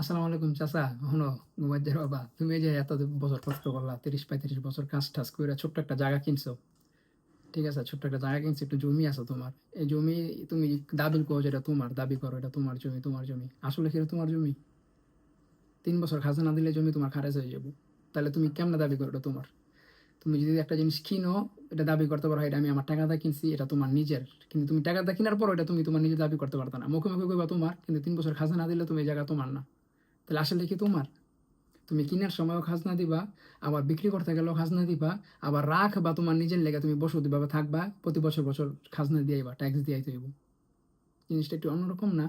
আসসালামু আলাইকুম চাচা হনো ঘুমাইদের বাবা তুমি যে এত বছর কষ্ট করলা, তিরিশ পঁয়ত্রিশ বছর কাজ টাজ করে ছোট্ট একটা জায়গা কিনছো। ঠিক আছে, ছোট্ট একটা জায়গা কিনছো, একটু জমি আছে তোমার। এই জমি তুমি দাবি করো যেটা তোমার, দাবি করো এটা তোমার জমি তোমার জমি। আসলে এটা তোমার জমি? তিন বছর খাজনা দিলে জমি তোমার খারেজ হয়ে যাব। তাহলে তুমি কেমনে দাবি করো এটা তোমার? তুমি যদি একটা জিনিস কিনো, এটা দাবি করতে পারো, এটা আমি আমার টাকা কিনছি, এটা তোমার নিজের। কিন্তু তুমি টাকা দিয়ে কেনার পর এটা তুমি তোমার নিজের দাবি করতে পারতো না। মুখে মুখে কইবা তোমার, কিন্তু তিন বছর খাজনা দিলে তুমি এই জায়গা তোমার না। তাহলে আসলে কি তোমার? তুমি কিনার সময়ও খাজনা দিবা, আবার বিক্রি করতে গেলেও খাজনা দিবা, আবার রাখ বা তোমার নিজের লেগে তুমি বসে দিবা বা থাকবা, প্রতি বছর বছর খাজনা দিয়াইবা ট্যাক্স দিয়াইতে হইব। জিনিসটা একটু অন্যরকম না?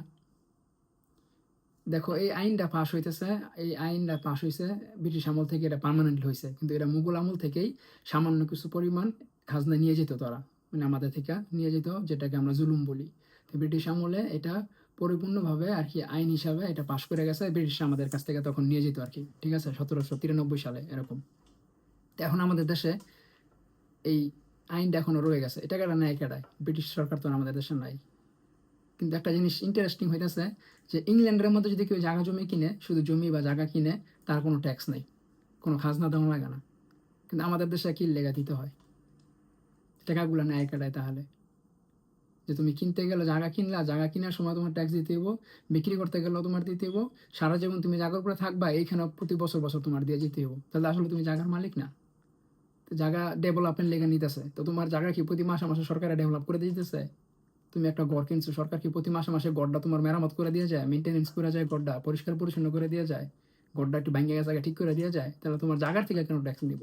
দেখো, এই আইনটা পাশ হইতেছে, এই আইনটা পাশ হয়েছে ব্রিটিশ আমল থেকে এটা পার্মানেন্ট হয়েছে কিন্তু এটা মুঘল আমল থেকেই সামান্য কিছু পরিমাণ খাজনা নিয়ে যেত তারা। মানে আমাদের থেকে নিয়ে যেত, যেটাকে আমরা জুলুম বলি। ব্রিটিশ আমলে এটা পরিপূর্ণভাবে আর কি আইন হিসাবে এটা পাশ করে গেছে ব্রিটিশ আমাদের কাছ থেকে তখন নিয়ে যেত আর কি, ঠিক আছে? সতেরোশো তিরানব্বই সালে এরকম। তো এখন আমাদের দেশে এই আইনটা এখনও রয়ে গেছে। এটা কেটা নেয় কেটায় ব্রিটিশ সরকার তো আমাদের দেশে নাই। কিন্তু একটা জিনিস ইন্টারেস্টিং হইতেছে যে ইংল্যান্ডের মধ্যে যদি কেউ জায়গা জমি কিনে, শুধু জমি বা জায়গা কিনে, তার কোনো ট্যাক্স নেই। কোনো খাজনা দেওয়া লাগে না। কিন্তু আমাদের দেশে কি লেগা দিতে হয়? টাকাগুলো নেয় কেটায় তাহলে? যে তুমি কিনতে গেলে জায়গা কিনলা জায়গা কেনার সময় তোমার ট্যাক্স দিতে হব বিক্রি করতে গেলেও তোমার দিতে হব সারা জীবন তুমি জায়গার উপরে থাকবা, এইখানে প্রতি বছর বছর তোমার দিয়ে যেতে হব তাহলে আসলে তুমি জায়গার মালিক না। জায়গা ডেভেলপমেন্ট লেগে নিতেছে। তো তোমার জায়গা কি প্রতি মাসে মাসে সরকারে ডেভেলপ করে দিতেছে? তুমি একটা ঘর কিনছো, সরকার কি প্রতি মাসে মাসে গড়টা তোমার মেরামত করে দিয়ে যায়? মেনটেনেন্স করে যায় গড়টা পরিষ্কার পরিচ্ছন্ন করে দিয়ে যায়? গড়টা একটু ভেঙে গেছে ঠিক করে দিয়ে যায়? তাহলে তোমার জায়গার থেকে কেন ট্যাক্স নিব?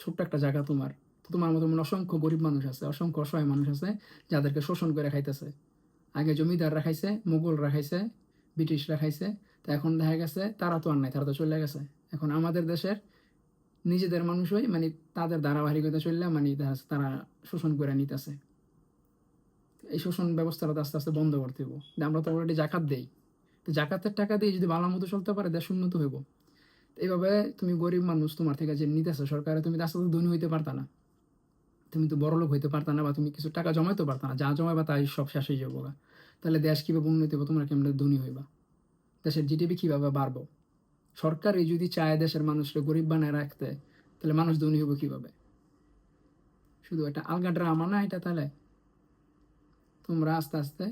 ছোট্ট একটা জায়গা তোমার। তো তোমার মতো মনে অসংখ্য গরিব মানুষ আছে, অসংখ্য অসহায় মানুষ আছে যাদেরকে শোষণ করে খাইতেছে। আগে জমিদার রাখাইছে মুঘল রাখাইছে, ব্রিটিশ রাখাইছে, তো এখন দেখা গেছে তারা তো আর নাই, তারা তো চলে গেছে। এখন আমাদের দেশের নিজেদের মানুষই মানে তাদের ধারাবাহিকতা চললে মানে তারা শোষণ করে নিতেছে। এই শোষণ ব্যবস্থাটা আস্তে আস্তে বন্ধ করতে হইব। আমরা তো অলরেডি জাকাত দেই। তো জাকাতের টাকা দিয়ে যদি ভালো মতো চলতে পারে, দেশ উন্নত হইব। এইভাবে তুমি গরিব মানুষ তোমার থেকে যে নিতেছে সরকারে, তুমি আস্তে আস্তে ধনী হইতে পারতা না। তুমি তো বড় লোক হইতে পারতা না বা তুমি কিছু টাকা জমাইতে পারতা না। যা জমাইবা তাই সব শেষ হয়ে যাব তাহলে দেশ কীভাবে উন্নতি হবে? তোমরা কেমন ধনী হইবা? দেশের জিডিপি কীভাবে বাড়বো? সরকারই যদি চায় দেশের মানুষকে গরিব বানায় রাখতে, তাহলে মানুষ ধনী হইব কীভাবে? শুধু একটা আলগা ড্রামা না এটা তাহলে? তোমরা আস্তে আস্তে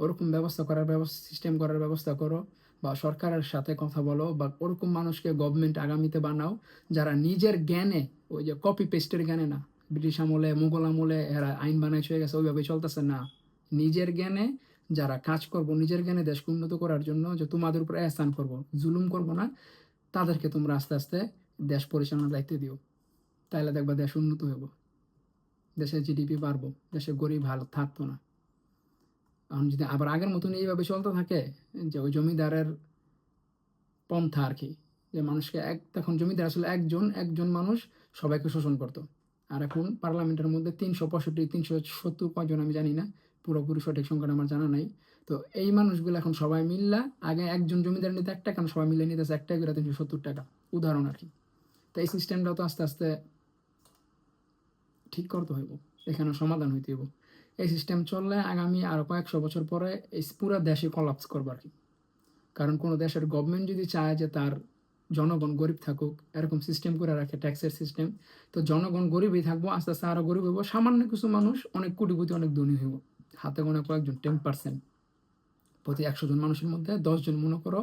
ওরকম ব্যবস্থা করার ব্যবস্থা সিস্টেম করার ব্যবস্থা করো বা সরকারের সাথে কথা বলো বা ওরকম মানুষকে গভর্নমেন্ট আগামীতে বানাও যারা নিজের জ্ঞানে, ওই যে কপি পেস্টের জ্ঞানে না ব্রিটিশ আমলে, মুঘল আমলে এরা আইন বানাই হয়ে গেছে ওইভাবে চলতেছে না। নিজের জ্ঞানে যারা কাজ করব, নিজের জ্ঞানে দেশকে উন্নত করার জন্য যে তোমাদের উপর এহসান করব, জুলুম করব না, তাদেরকে তোমরা আস্তে আস্তে দেশ পরিচালনার দায়িত্ব দিও। তাহলে দেখবা দেশ উন্নত হইব। দেশের জিডিপি বাড়বো দেশে গরিব ভালো থাকতো না। এখন যদি আবার আগের মতন এইভাবে চলতে থাকে, যে ওই জমিদারের পন্থা আর কি, যে মানুষকে এক, তখন জমিদার আসলে একজন একজন মানুষ সবাইকে শোষণ করতো। আর এখন পার্লামেন্টের মধ্যে তিনশো পঁয়ষট্টি, তিনশো সত্তর কজন আমি জানি না, পুরোপুরি সঠিক সংখ্যাটা আমার জানা নাই। তো এই মানুষগুলো এখন সবাই মিললা, আগে একজন জমিদার নিতে এক টাকা সবাই মিলে নিতেছে এক টাকা করে তিনশো সত্তর টাকা। উদাহরণ আর কি। তো এই সিস্টেমটাও তো আস্তে আস্তে ঠিক করতে হইব এখানে সমাধান হইতে হইব। এই সিস্টেম চললে আগামী আরও কয়েকশো বছর পরে এই পুরো দেশে কলাপস করব আর কি। কারণ কোনো দেশের গভর্নমেন্ট যদি চায় যে তার জনগণ গরিব থাকুক, এরকম সিস্টেম করে রাখে ট্যাক্সের সিস্টেম তো জনগণ গরিবই থাকব, আস্তে আস্তে আরও গরিব হইব, সামান্য কিছু মানুষ অনেক কোটিপতি, অনেক ধনী হইব। হাতে গোনা কয়েকজন টেন পার্সেন্ট প্রতি একশো জন মানুষের মধ্যে দশজন মনে করো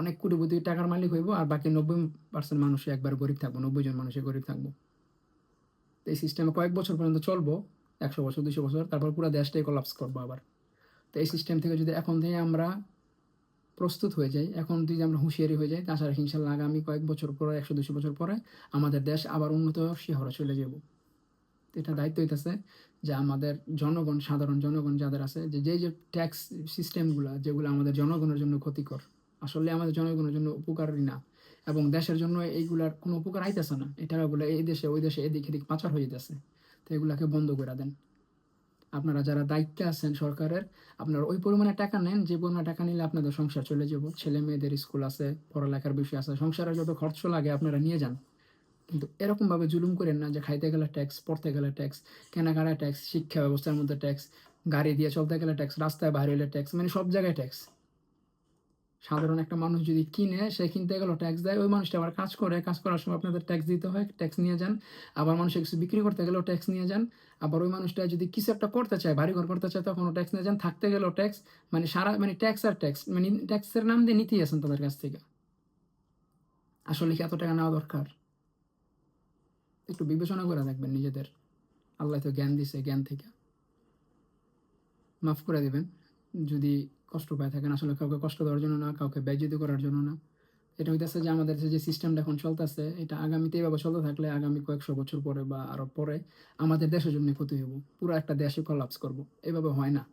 অনেক কোটিপতি টাকার মালিক হইব আর বাকি নব্বই পার্সেন্ট মানুষই একবার গরিব থাকব, নব্বই জন মানুষই গরিব থাকব। এই সিস্টেমে কয়েক বছর পর্যন্ত চলবো, একশো বছর দুশো বছর, তারপর পুরো দেশটাই কলাপস করব আবার। তো এই সিস্টেম থেকে যদি এখন থেকে আমরা প্রস্তুত হয়ে যাই এখন যদি আমরা হুঁশিয়ারি হয়ে যাই, তাছাড়া ইনশাল্লাহ আগামী কয়েক বছর পরে, একশো, দুশো বছর পরে আমাদের দেশ আবার উন্নত শিহরে চলে যাব। এটা দায়িত্ব হইতেছে যে আমাদের জনগণ, সাধারণ জনগণ যাদের আছে, যে যে যে ট্যাক্স সিস্টেমগুলো যেগুলো আমাদের জনগণের জন্য ক্ষতিকর, আসলে আমাদের জনগণের জন্য উপকারী না, এবং দেশের জন্য এইগুলার কোনো উপকার আইতেছে না এই টাকাগুলো এই দেশে, ওই দেশে এদিক এদিক পাচার হয়ে যেতেছে তো এগুলাকে বন্ধ করে দেন। আপনারা যারা দায়িত্বে আছেন সরকারের, আপনারা ওই পরিমাণে টাকা নেন যে পরিমাণে টাকা নিলে আপনাদের সংসার চলে যাব। ছেলে মেয়েদের স্কুল আছে, পড়ালেখার বিষয় আছে, সংসারের যত খরচ লাগে আপনারা নিয়ে যান। কিন্তু এরকমভাবে জুলুম করেন না যে খাইতে গেলে ট্যাক্স পড়তে গেলে ট্যাক্স কেনাকাটা ট্যাক্স শিক্ষা ব্যবস্থার মধ্যে ট্যাক্স গাড়ি দিয়ে চলতে গেলে ট্যাক্স রাস্তায় বাইরে হলে ট্যাক্স মানে সব জায়গায় ট্যাক্স সাধারণ একটা মানুষ যদি কিনে, সে কিনতে গেল ট্যাক্স দেয়। ওই মানুষটা আবার কাজ করে, কাজ করার সময় আপনাদের ট্যাক্স দিতে হয় ট্যাক্স নিয়ে যান। আবার মানুষের কিছু বিক্রি করতে গেলেও ট্যাক্স নিয়ে যান। আবার ওই মানুষটা যদি কিছু একটা করতে চায় বাড়ি ঘর করতে চায় তখনও ট্যাক্স নিয়ে যান। থাকতে গেলেও ট্যাক্স মানে সারা মানে ট্যাক্স আর ট্যাক্স মানে ট্যাক্সের নাম দিয়ে নিতেই আছেন তাদের কাছ থেকে। আসলে কি এত টাকা নেওয়া দরকার? একটু বিবেচনা করে দেখবেন নিজেদের। আল্লাহ তো জ্ঞান দিছে জ্ঞান থেকে। মাফ করে দেবেন। যদি কষ্ট পায় থাকেন। আসলে কাউকে কষ্ট দেওয়ার জন্য না, কাউকে ব্যয়জিত করার জন্য না। এটা হইতেছে যে আমাদের যে সিস্টেমটা এখন চলতেছে, এটা আগামীতে এভাবে চলতে থাকলে আগামী কয়েকশো বছর পরে বা আরও পরে আমাদের দেশের জন্য ক্ষতি হব পুরো একটা দেশে কলাপস করব। এভাবে হয় না।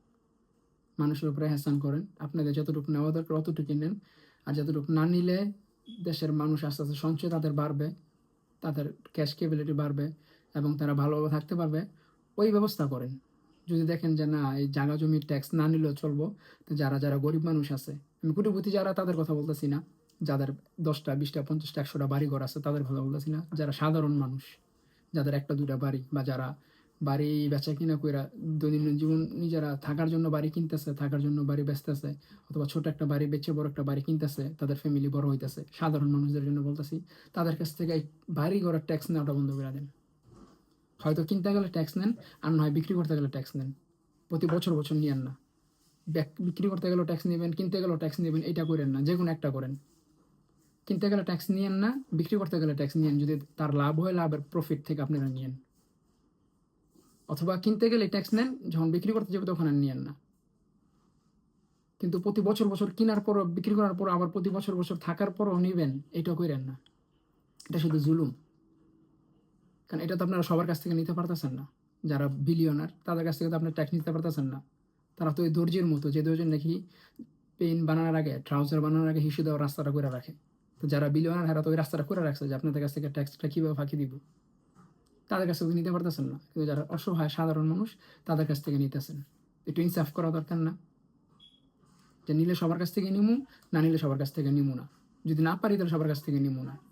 মানুষের উপরে হ্যাসান করেন। আপনাদের যতটুকু নেওয়া দরকার অতটুকু নেন। আর যতটুকু না নিলে দেশের মানুষ আস্তে আস্তে সঞ্চয় তাদের বাড়বে, তাদের ক্যাশ কেবিলিটি বাড়বে এবং তারা ভালোভাবে থাকতে পারবে। ওই ব্যবস্থা করেন। যদি দেখেন যে না, এই জায়গা জমির ট্যাক্স না নিলেও চলবো যারা যারা গরিব মানুষ আছে, আমি কোটিপতি যারা, তাদের কথা বলতেছি না। যাদের দশটা, বিশটা, পঞ্চাশটা, একশোটা বাড়ি ঘর আছে, তাদের কথা বলতেছি না। যারা সাধারণ মানুষ, যাদের একটা দুটা বাড়ি, বা যারা বাড়ি বেচা কিনা কইরা দৈনন্দিন জীবন নিজেরা থাকার জন্য বাড়ি কিনতেছে, থাকার জন্য বাড়ি বেচতেছে, অথবা ছোট একটা বাড়ি বেচে বড় একটা বাড়ি কিনতেছে, তাদের ফ্যামিলি বড় হইতেছে। সাধারণ মানুষদের জন্য বলতেছি, তাদের কাছ থেকে বাড়ি ঘরের ট্যাক্স নেওয়াটা বন্ধ করে দেন। হয়তো কিনতে গেলে ট্যাক্স নেন, আর নয় বিক্রি করতে গেলে ট্যাক্স নেন। প্রতি বছর বছর নিয়েন না। বিক্রি করতে গেলেও ট্যাক্স নেবেন, কিনতে গেলেও ট্যাক্স নেবেন এটা করেন না যে কোনো একটা করেন। কিনতে গেলে ট্যাক্স নিয়েন না, বিক্রি করতে গেলে ট্যাক্স নিয়েন, যদি তার লাভ হয়, লাভের প্রফিট থেকে আপনারা নিয়েন। অথবা কিনতে গেলে ট্যাক্স নেন, যখন বিক্রি করতে যাবে তখন আর নিয়েন না। কিন্তু প্রতি বছর বছর কেনার পরও, বিক্রি করার পর আবার প্রতি বছর বছর থাকার পরও নেবেন এটা করেন না। এটা শুধু জুলুম। কারণ এটা তো আপনারা সবার কাছ থেকে নিতে পারতেছেন না। যারা বিলিয়নার তাদের কাছ থেকে তো আপনার ট্যাক্স নিতে পারতেছেন না। তারা তো ওই দর্জির মতো, যে দর্জির নাকি পেন বানানোর আগে ট্রাউজার বানানোর আগে হিসু দেওয়ার রাস্তাটা করে রাখে। তো যারা বিলিয়নার হারা তো ওই রাস্তাটা করে রাখছে যে আপনাদের কাছ থেকে ট্যাক্সটা কীভাবে ফাঁকি দিব। তাদের কাছ থেকে নিতে পারতেছেন না। কিন্তু যারা অসহায়, সাধারণ মানুষ, তাদের কাছ থেকে নিতেছেন। একটু ইনসাফ করা দরকার না। যে নিলে সবার কাছ থেকে নিমু, না নিলে সবার কাছ থেকে নিমু না। যদি না পারি তাহলে সবার কাছ থেকে নিমু না।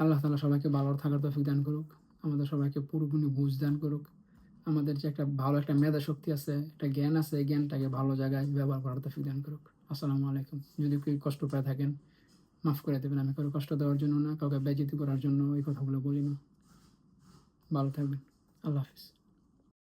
আল্লাহ তালা সবাইকে ভালো থাকার তফিক দান করুক। আমাদের সবাইকে পুরোপুরি বুঝ দান করুক। আমাদের যে একটা ভালো একটা মেধা শক্তি আছে, একটা জ্ঞান আছে জ্ঞানটাকে ভালো জায়গায় ব্যবহার করার তফিক দান করুক। আসসালামু আলাইকুম। যদি কেউ কষ্ট পেয়ে থাকেন, মাফ করে দেবেন। আমি কারও কষ্ট দেওয়ার জন্য না, কাউকে বেজিতি করার জন্য এই কথাগুলো বলি না। ভালো থাকবেন। আল্লাহ হাফিজ।